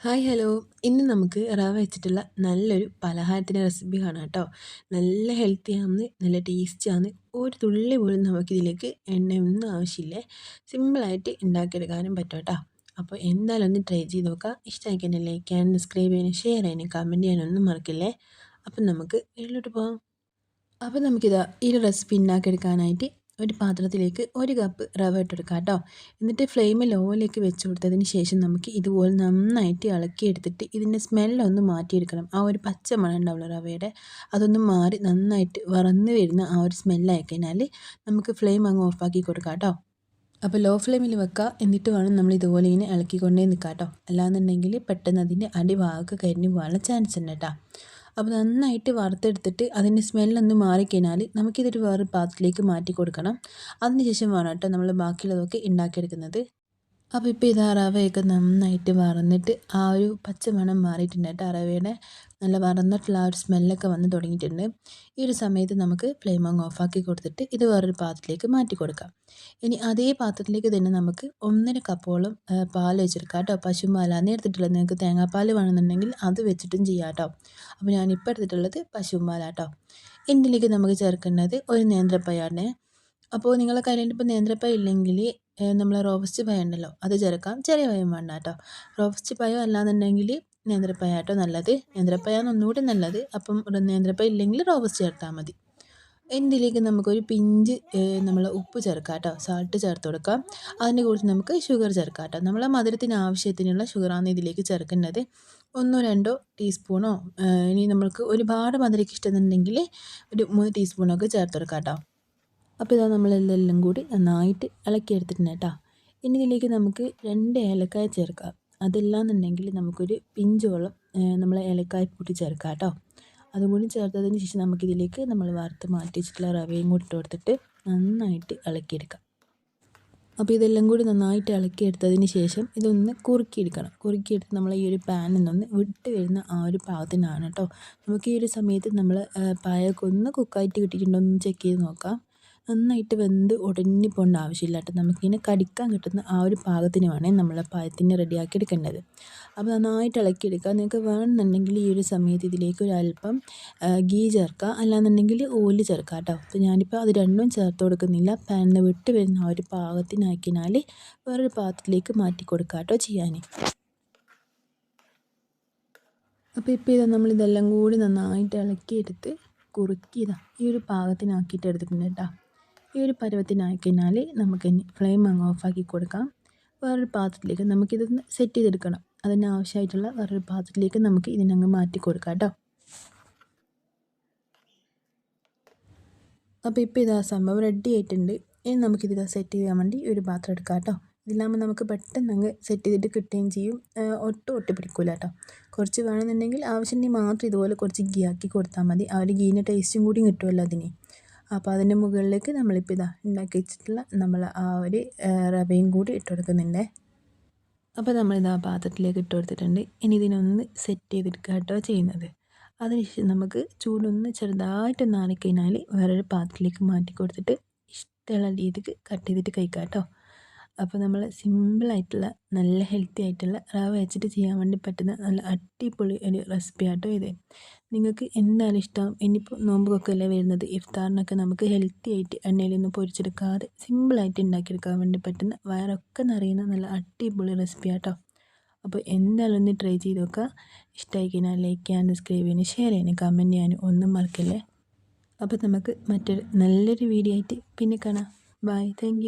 Hi hello. ഇന്ന് നമുക്ക് റവ വെച്ചിട്ടുള്ള നല്ലൊരു പലഹാരത്തിന്റെ റെസിപ്പി കാണാം കേട്ടോ. നല്ല ഹെൽത്തി ആണ് നല്ല ടേസ്റ്റി ആണ് ഒരു തുള്ളി പോലും നമുക്കിതിലേക്ക് എണ്ണയൊന്നും ആവശ്യമില്ല. സിമ്പിളായിട്ട് ഉണ്ടാക്കിയെടുക്കാനും പറ്റും കേട്ടോ. അപ്പോൾ എന്തായാലും ഒന്ന് ട്രൈ ചെയ്ത് നോക്കാം. ഇഷ്ടമായി തന്നെ ലൈക്ക് ചെയ്യാനും സബ്സ്ക്രൈബ് ചെയ്യാനും ഷെയർ ചെയ്യാനും കമന്റ് ചെയ്യാനൊന്നും മറക്കില്ലേ? അപ്പം നമുക്ക് വീട്ടിലോട്ട് പോകാം അപ്പോൾ നമുക്കിതാ ഈ റെസിപ്പി ഉണ്ടാക്കിയെടുക്കാനായിട്ട് ഒരു പാത്രത്തിലേക്ക് ഒരു കപ്പ് റവ ഇട്ടെടുക്കാം കേട്ടോ. എന്നിട്ട് ഫ്ലെയിം ലോയിലേക്ക് വെച്ച് കൊടുത്തതിന് ശേഷം നമുക്ക് ഇതുപോലെ നന്നായിട്ട് ഇളക്കി എടുത്തിട്ട് ഇതിന്റെ സ്മെല്ലൊന്ന് മാറ്റിയെടുക്കണം. ആ ഒരു പച്ച മണം ഉണ്ടാവുള്ളൂ റവയുടെ. അതൊന്ന് മാറി നന്നായിട്ട് വറന്ന് വരുന്ന ആ ഒരു സ്മെല്ലായി കഴിഞ്ഞാൽ നമുക്ക് ഫ്ലെയിം അങ്ങ് ഓഫാക്കി കൊടുക്കാം കേട്ടോ. അപ്പോൾ ലോ ഫ്ലെയിമിൽ വെക്കുക എന്നിട്ട് വേണം നമ്മൾ ഇതുപോലെ ഇങ്ങനെ ഇളക്കിക്കൊണ്ടേ നിൽക്കാം കേട്ടോ. അല്ലാന്നുണ്ടെങ്കിൽ പെട്ടെന്ന് അതിന്റെ അടിഭാഗമൊക്കെ കരിഞ്ഞു പോകാനുള്ള ചാൻസ് ഉണ്ട് കേട്ടോ. അപ്പോൾ നന്നായിട്ട് വറുത്തെടുത്തിട്ട് അതിന്റെ സ്മെല്ലൊന്ന് മാറിക്കഴിഞ്ഞാൽ നമുക്കിതൊരു വേറെ പാത്രത്തിലേക്ക് മാറ്റി കൊടുക്കണം. അതിന് ശേഷം വേണം കേട്ടോ നമ്മൾ ബാക്കിയുള്ളതൊക്കെ ഉണ്ടാക്കിയെടുക്കുന്നത്. അപ്പോൾ ഇപ്പോൾ ഇത് റവയൊക്കെ നന്നായിട്ട് വറന്നിട്ട് ആ ഒരു പച്ച മണം മാറിയിട്ടുണ്ട് കേട്ടോ റവയുടെ നല്ല വറന്നിട്ടുള്ള ആ ഒരു സ്മെല്ലൊക്കെ വന്ന് തുടങ്ങിയിട്ടുണ്ട്. ഈ ഒരു സമയത്ത് നമുക്ക് ഫ്ലെയിം അങ്ങ് ഓഫാക്കി കൊടുത്തിട്ട് ഇത് വേറൊരു പാത്രത്തിലേക്ക് മാറ്റി കൊടുക്കാം. ഇനി അതേ പാത്രത്തിലേക്ക് തന്നെ നമുക്ക് ഒന്നര കപ്പോളം പാൽ വെച്ചെടുക്കാം കേട്ടോ. പശുപാലാണ് എടുത്തിട്ടുള്ളത് നിങ്ങൾക്ക് തേങ്ങാപ്പാൽ വേണമെന്നുണ്ടെങ്കിൽ അത് വെച്ചിട്ടും ചെയ്യാം കേട്ടോ. അപ്പോൾ ഞാനിപ്പോൾ എടുത്തിട്ടുള്ളത് പശുപാലാട്ടോ ഇതിലേക്ക് നമുക്ക് ചേർക്കേണ്ടത് ഒരു നേന്ത്രപ്പയാണ് അപ്പോൾ നിങ്ങളെ കയ്യിലിപ്പോൾ ഇപ്പോൾ നേന്ത്രപ്പഴം ഇല്ലെങ്കിൽ നമ്മൾ റോബസ്റ്റ് പഴം ഉണ്ടല്ലോ അത് ചേർക്കാം. ചെറിയ പഴം വേണ്ട കേട്ടോ. റോബസ്റ്റ് പഴം അല്ലാന്നുണ്ടെങ്കിൽ നേന്ത്രപ്പഴം കേട്ടോ നല്ലത്. നേന്ത്രപ്പഴമാണ് ഒന്നുകൂടി നല്ലത്. അപ്പം നേന്ത്രപ്പഴം ഇല്ലെങ്കിൽ റോബസ്റ്റ് ചേർത്താൽ മതി. എന്തിലേക്ക് നമുക്കൊരു പിഞ്ച് നമ്മൾ ഉപ്പ് ചേർക്കാം കേട്ടോ. സാൾട്ട് ചേർത്ത് കൊടുക്കാം. അതിന്റെ കൂടെ നമുക്ക് ഷുഗർ ചേർക്കാം കേട്ടോ. നമ്മളെ മധുരത്തിന് ആവശ്യത്തിനുള്ള ഷുഗറാണ് ഇതിലേക്ക് ചേർക്കേണ്ടത്. ഒന്നോ രണ്ടോ ടീസ്പൂണോ ഇനി നമ്മൾക്ക് ഒരുപാട് മധുരയ്ക്ക് ഇഷ്ടമെന്നുണ്ടെങ്കിൽ ഒരു മൂന്ന് ടീസ്പൂണൊക്കെ ചേർത്ത് കൊടുക്കാം കേട്ടോ. അപ്പോൾ ഇതാ നമ്മളെല്ലാം കൂടി നന്നായിട്ട് ഇളക്കിയെടുത്തിട്ടുണ്ട് കേട്ടോ. ഇനി ഇതിലേക്ക് നമുക്ക് രണ്ട് ഏലക്കായ ചേർക്കാം. അതില്ലാന്നുണ്ടെങ്കിൽ നമുക്കൊരു പിഞ്ചോളം നമ്മൾ ഏലക്കായ പൊട്ടി ചേർക്കാം കേട്ടോ. അതും കൂടി ചേർത്തതിന് ശേഷം നമുക്കിതിലേക്ക് നമ്മൾ വറുത്ത് മാറ്റി വെച്ചിട്ടുള്ള റവയും കൂടി ഇട്ട് കൊടുത്തിട്ട് നന്നായിട്ട് ഇളക്കിയെടുക്കാം. അപ്പോൾ ഇതെല്ലാം കൂടി നന്നായിട്ട് ഇളക്കിയെടുത്തതിന് ശേഷം ഇതൊന്ന് കുറുക്കിയെടുക്കണം. കുറുക്കിയെടുത്ത് നമ്മൾ ഈ ഒരു പാനിൽ നിന്ന് വിട്ട് വരുന്ന ആ ഒരു പാകത്തിനാണ് കേട്ടോ. നമുക്ക് ഈ ഒരു സമയത്ത് നമ്മൾ പായൊക്കെ ഒന്ന് കുക്കായിട്ട് കിട്ടിയിട്ടുണ്ടോ എന്ന് ചെക്ക് ചെയ്ത് നോക്കാം. നന്നായിട്ട് വെന്ത് ഉടഞ്ഞു പോകേണ്ട ആവശ്യമില്ല കേട്ടോ. നമുക്കിങ്ങനെ കടിക്കാൻ കിട്ടുന്ന ആ ഒരു പാകത്തിന് വേണേൽ നമ്മൾ പായത്തിനെ റെഡിയാക്കി എടുക്കേണ്ടത് അപ്പോൾ നന്നായിട്ട് ഇളക്കി ഇളക്കിയെടുക്കുക. നിങ്ങൾക്ക് വേണമെന്നുണ്ടെങ്കിൽ ഈ ഒരു സമയത്ത് ഇതിലേക്ക് ഒരു അല്പം ഗീ ചേർക്കുക. അല്ലാന്നുണ്ടെങ്കിൽ ഓയിൽ ചേർക്കുക കേട്ടോ. അപ്പോൾ ഞാനിപ്പോൾ അത് രണ്ടും ചേർത്ത് കൊടുക്കുന്നില്ല. പാനിൽ വിട്ട് വരുന്ന ആ ഒരു പാകത്തിനാക്കിയാൽ വേറൊരു പാത്രത്തിലേക്ക് മാറ്റി കൊടുക്കുക കേട്ടോ ചെയ്യാൻ. അപ്പോൾ ഇപ്പോൾ ഇതാ നമ്മൾ നമ്മളിതെല്ലാം കൂടി നന്നായിട്ട് ഇളക്കിയെടുത്ത് കുറുക്കിയതാണ് ഈ ഒരു പാകത്തിനാക്കിയിട്ട് എടുത്തിട്ടുണ്ട് കേട്ടോ. ഈ ഒരു പരുവത്തിനായി കഴിഞ്ഞാൽ നമുക്കിനി ഫ്ലെയിം അങ്ങ് ഓഫാക്കി കൊടുക്കാം. വേറൊരു പാത്രത്തിലേക്ക് നമുക്കിതൊന്ന് സെറ്റ് ചെയ്തെടുക്കണം. അതിന് ആവശ്യമായിട്ടുള്ള വേറൊരു പാത്രത്തിലേക്ക് നമുക്ക് ഇതിനങ്ങ് മാറ്റി കൊടുക്കാം കേട്ടോ. അപ്പോൾ ഇപ്പോൾ ഇതാ സംഭവം റെഡി ആയിട്ടുണ്ട്. ഇനി നമുക്കിത് സെറ്റ് ചെയ്യാൻ വേണ്ടി ഒരു പാത്രം എടുക്കാം കേട്ടോ. ഇതിലാകുമ്പോൾ നമുക്ക് പെട്ടെന്ന് അങ്ങ് സെറ്റ് ചെയ്തിട്ട് കിട്ടുകയും ചെയ്യും. ഒട്ടും ഒട്ടി പിടിക്കില്ല കേട്ടോ. കുറച്ച് വേണമെന്നുണ്ടെങ്കിൽ ആവശ്യമുണ്ടെങ്കിൽ മാത്രം ഇതുപോലെ കുറച്ച് ഗീ ആക്കി കൊടുത്താൽ മതി. ആ ഒരു ഗീന്റെ ടേസ്റ്റും കൂടി കിട്ടുമല്ലോ അതിന്. അപ്പോൾ അതിന്റെ മുകളിലേക്ക് നമ്മളിപ്പോൾ ഇതാ ഉണ്ടാക്കി വെച്ചിട്ടുള്ള നമ്മൾ ആ ഒരു റവയും കൂടി ഇട്ട് കൊടുക്കുന്നുണ്ട്. അപ്പോൾ നമ്മളിതാ പാത്രത്തിലേക്ക് ഇട്ട് കൊടുത്തിട്ടുണ്ട്. ഇനി ഇതിനൊന്ന് സെറ്റ് ചെയ്തെടുക്കുക കേട്ടോ ചെയ്യുന്നത്. അതിനുശേഷം നമുക്ക് ചൂടൊന്ന് ചെറുതായിട്ട് ആറിക്കഴിഞ്ഞാൽ വേറൊരു പാത്രത്തിലേക്ക് മാറ്റി കൊടുത്തിട്ട് ഇഷ്ടമുള്ള രീതിക്ക് കട്ട് ചെയ്തിട്ട് കഴിക്കാം കേട്ടോ. അപ്പോൾ നമ്മൾ സിമ്പിളായിട്ടുള്ള നല്ല ഹെൽത്തി ആയിട്ടുള്ള റവ വെച്ചിട്ട് ചെയ്യാൻ വേണ്ടി പറ്റുന്ന നല്ല അടിപൊളി ഒരു റെസിപ്പി ആട്ടോ ഇത്. നിങ്ങൾക്ക് എന്താണ് ഇഷ്ടം ഇനിയിപ്പോൾ നോമ്പൊക്കെ അല്ലേ വരുന്നത് ഇഫ്താറിനൊക്കെ നമുക്ക് ഹെൽത്തി ആയിട്ട് എണ്ണയിലൊന്നും പൊരിച്ചെടുക്കാതെ സിമ്പിളായിട്ട് ഉണ്ടാക്കിയെടുക്കാൻ വേണ്ടി പറ്റുന്ന വയറൊക്കെ നിറയുന്ന നല്ല അടിപൊളി റെസിപ്പി ആട്ടോ. അപ്പോൾ എന്തായാലും ഒന്ന് ട്രൈ ചെയ്ത് നോക്കുക. ഇഷ്ടമായി കഴിഞ്ഞാൽ ലൈക്ക് ചെയ്യാൻ സബ്സ്ക്രൈബ് ചെയ്യാനും ഷെയർ ചെയ്യാനും കമന്റ് ചെയ്യാനും ഒന്നും മറക്കല്ലേ. അപ്പോൾ നമുക്ക് മറ്റൊരു നല്ലൊരു വീഡിയോ ആയിട്ട് പിന്നെ കാണാം. Bye thank